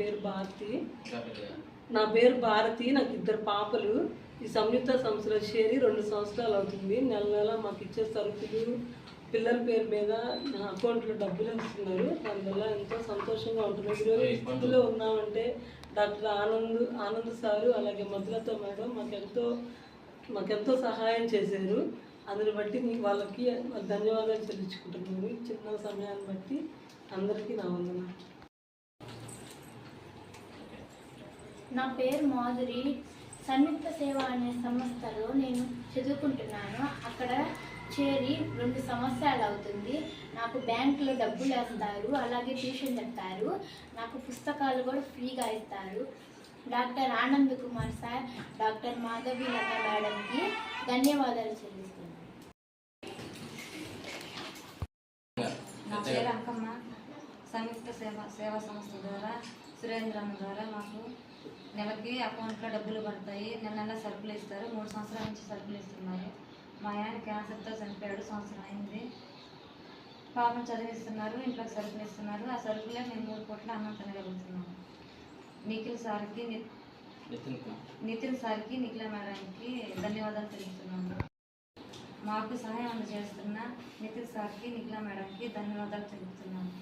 పేరు భారతి. నా పేరు భారతి నాకు ఇద్దరు పాపలు. ఈ సంయుక్త సంస్థలో చేరి రెండు సంవత్సరాలు అవుతుంది. నెల నెల మాకు ఇచ్చే సరుకులు పిల్లల పేరు మీద నా అకౌంట్లో డబ్బులు ఇస్తున్నారు దానివల్ల ఎంతో సంతోషంగా ఉంటుంది ఈరోజు స్థితిలో ఉన్నామంటే డాక్టర్ ఆనంద్ ఆనంద్ సారు అలాగే మధులతో మేడం మాకెంతో మాకెంతో సహాయం చేశారు. అందుని బట్టి నీకు వాళ్ళకి ధన్యవాదాలు చెల్లించుకుంటున్నాను. చిన్న సమయాన్ని బట్టి అందరికీ నా వందనాలు. నా పేరు మాధురి. సంయుక్త సేవ అనే సంస్థలో నేను చదువుకుంటున్నాను. అక్కడ చేరి రెండు సంవత్సరాలు అవుతుంది. నాకు బ్యాంకులో డబ్బులు వేస్తారు అలాగే ట్యూషన్ చెప్తారు. నాకు పుస్తకాలు కూడా ఫ్రీగా ఇస్తారు. Doctor Anand Kumar sir doctor Madhavi Latha మేడంకి ధన్యవాదాలు చెల్లిస్తున్నాను. నా పేరు అంకమ్మ. సంయుక్త సేవ సేవా సంస్థ ద్వారా సురేంద్రన్ ద్వారా మాకు నెలకి అకౌంట్లో డబ్బులు పడతాయి. నెల నెల సరుకులు ఇస్తారు. మూడు సంవత్సరాల నుంచి సరుకులు ఇస్తున్నారు. మా ఆయన క్యాన్సర్తో చనిపోయాడు. సంవత్సరం అయింది. పాపను చదివిస్తున్నారు. ఇంట్లో సరుకులు ఇస్తున్నారు. ఆ సరుకులే మేము మూడు పూట్ల అన్నం తినగలుగుతున్నాము నిఖిల్ సార్కి నితిన్ సార్కి నిఖిల మేడానికి ధన్యవాదాలు తెలుపుతున్నాను మాకు సహాయం అందజేస్తున్న నితిన్ సార్కి నిఖిల మేడంకి ధన్యవాదాలు తెలుపుతున్నాను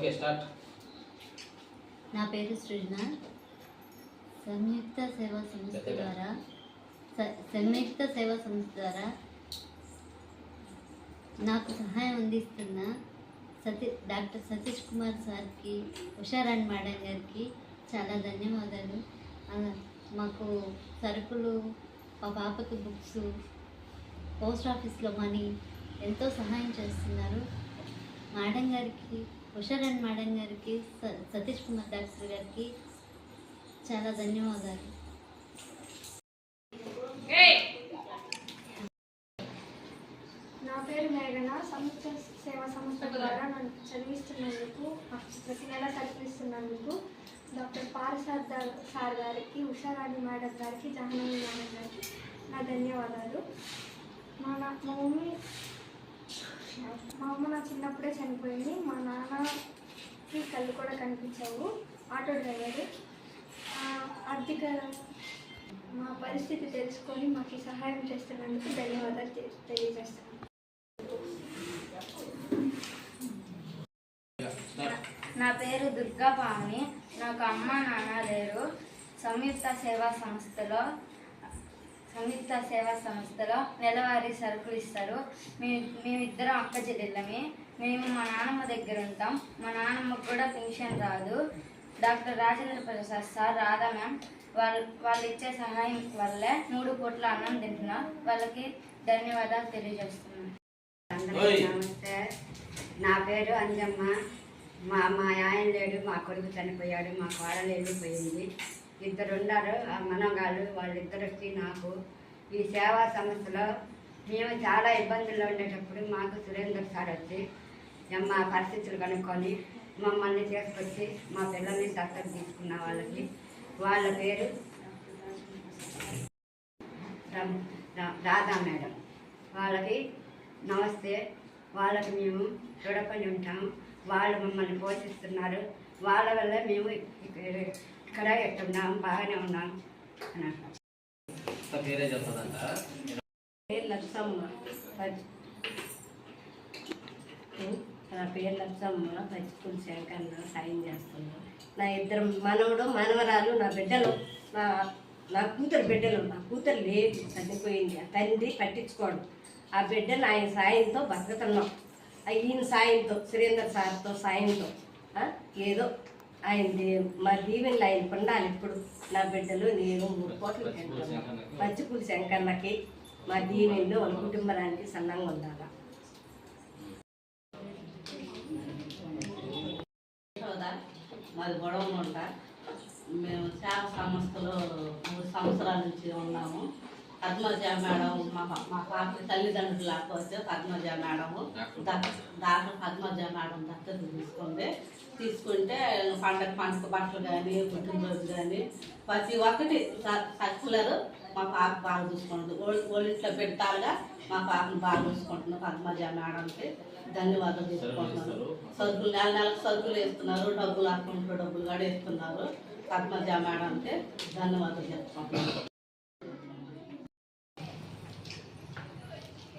ఓకే స్టార్ట్. నా పేరు సృజన. సంయుక్త సేవా సంస్థ ద్వారా సంయుక్త సేవా సంస్థ ద్వారా నాకు సహాయం అందిస్తున్న సతీ డాక్టర్ సతీష్ కుమార్ సార్కి ఉషారాణి మేడం గారికి చాలా ధన్యవాదాలు. మాకు సరుకులు మా పాపకి బుక్స్ పోస్ట్ ఆఫీస్లో మనీ ఎంతో సహాయం చేస్తున్నారు. మేడం గారికి ఉషారాణి మేడం గారికి స- సతీష్ కుమార్ డాక్టర్ గారికి చాలా ధన్యవాదాలు. నా పేరు మేఘన. సంయుక్త సేవా సంస్థ ద్వారా నన్ను చదివిస్తున్నందుకు నాకు ప్రతి నెల చదివిస్తున్నందుకు డాక్టర్ పారసాద్ సార్ గారికి ఉషారాణి మేడం గారికి జాహ్నవి మేడం గారికి నా ధన్యవాదాలు. మా నా మా మమ్మీ మా అమ్మ నా చిన్నప్పుడే చనిపోయింది. మా నాన్నకి కళ్ళు కూడా కనిపించావు. Auto driver. ఆర్థిక మా పరిస్థితి తెలుసుకొని మాకు సహాయం చేస్తున్నందుకు ధన్యవాదాలు తెలియజేస్తాను. నా పేరు దుర్గా పావని నాకు అమ్మ నాన్న లేరు. సంయుక్త సేవా సంస్థలో సంయుక్త సేవా సంస్థలో నెలవారీ సరుకులు ఇస్తారు. మేము మేమిద్దరం అక్క చెల్లెళ్ళమి. మేము మా నాన్నమ్మ దగ్గర ఉంటాం. మా నాన్నమ్మకు కూడా పెన్షన్ రాదు. Doctor Rajendra Prasad sir Radha ma'am వాళ్ళు వాళ్ళు ఇచ్చే సహాయం వల్లే మూడు పూట్ల అన్నం తింటున్నాం. వాళ్ళకి ధన్యవాదాలు తెలియజేస్తున్నాను. అందరికీ నమస్తే. నా పేరు అంజమ్మ. మా మా ఆయన లేడు మా కొడుకు చనిపోయాడు మా కోడలు వెళ్ళిపోయింది. ఇద్దరు ఉన్నారు ఆ మనగాళ్ళు వాళ్ళిద్దరికి నాకు ఈ సేవా సంస్థలో మేము చాలా ఇబ్బందుల్లో ఉండేటప్పుడు మాకు సురేందర్ సార్ వచ్చి మా పరిస్థితులు కనుక్కొని మమ్మల్ని తీసుకొచ్చి మా పిల్లల్ని దత్తత తీసుకున్న వాళ్ళకి వాళ్ళ పేరు రం- రాధా మేడం. వాళ్ళకి నమస్తే వాళ్ళకి మేము రుణపడి ఉంటాం. వాళ్ళు మమ్మల్ని పోషిస్తున్నారు. వాళ్ళ వల్ల మేము ఇక్కడ ఉన్నాం బాగానే ఉన్నాం అని అంటాం పేరే చెప్తుందంట పేరు లక్ష్మమ్మ పచ్చి నా పేరు లక్ష్మమ్మ పచ్చిపూడి శంకర్న సాయం చేస్తున్నాను నా ఇద్దరు మనవడు మనవరాలు నా బిడ్డలు నా నా కూతురు బిడ్డలు నా కూతురు లేదు చనిపోయింది. ఆ తండ్రి పట్టించుకోడు. ఆ బిడ్డలు ఆయన సాయంతో బతుకుతున్నాం. ఈయన సాయంతో సురేందర్ సార్తో సాయంతో ఏదో ఆయన మా దీవెనలు ఆయన పొందాలి ఇప్పుడు నా బిడ్డలు నేను మూడు కోట్లు తింటున్నాను పచ్చిపూలు శంకర్లకి మా దీవెనలు వాళ్ళ కుటుంబానికి సన్నంగా ఉండాలా? మాది గొడవలు ఉంటా మేము సేవ సంస్థలో మూడు సంవత్సరాల నుంచి ఉన్నాము. పద్మజ మేడం మా మా పాప తల్లిదండ్రులు లేకపోతే Padmaja madam. Doctor. Padmaja madam దత్తత తీసుకుంటే తీసుకుంటే పండగ పండుగ బట్టలు కానీ పుట్టినరోజు కానీ ప్రతి ఒక్కటి సర్కులర్ మా పాప బాగా చూసుకుంటుంది. ఓళ్ళింట్లో పెడతారుగా మా పాపను బాగా చూసుకుంటున్నాం పద్మజ మేడంకి. ధన్యవాదాలు తీసుకుంటున్నాను. సరుకులు నెల నెలకు సరుకులు వేస్తున్నారు. డబ్బులు అకౌంట్లో డబ్బులు కూడా వేస్తున్నారు పద్మజ మేడంకి. ధన్యవాదాలు చెప్పుకుంటున్నాను.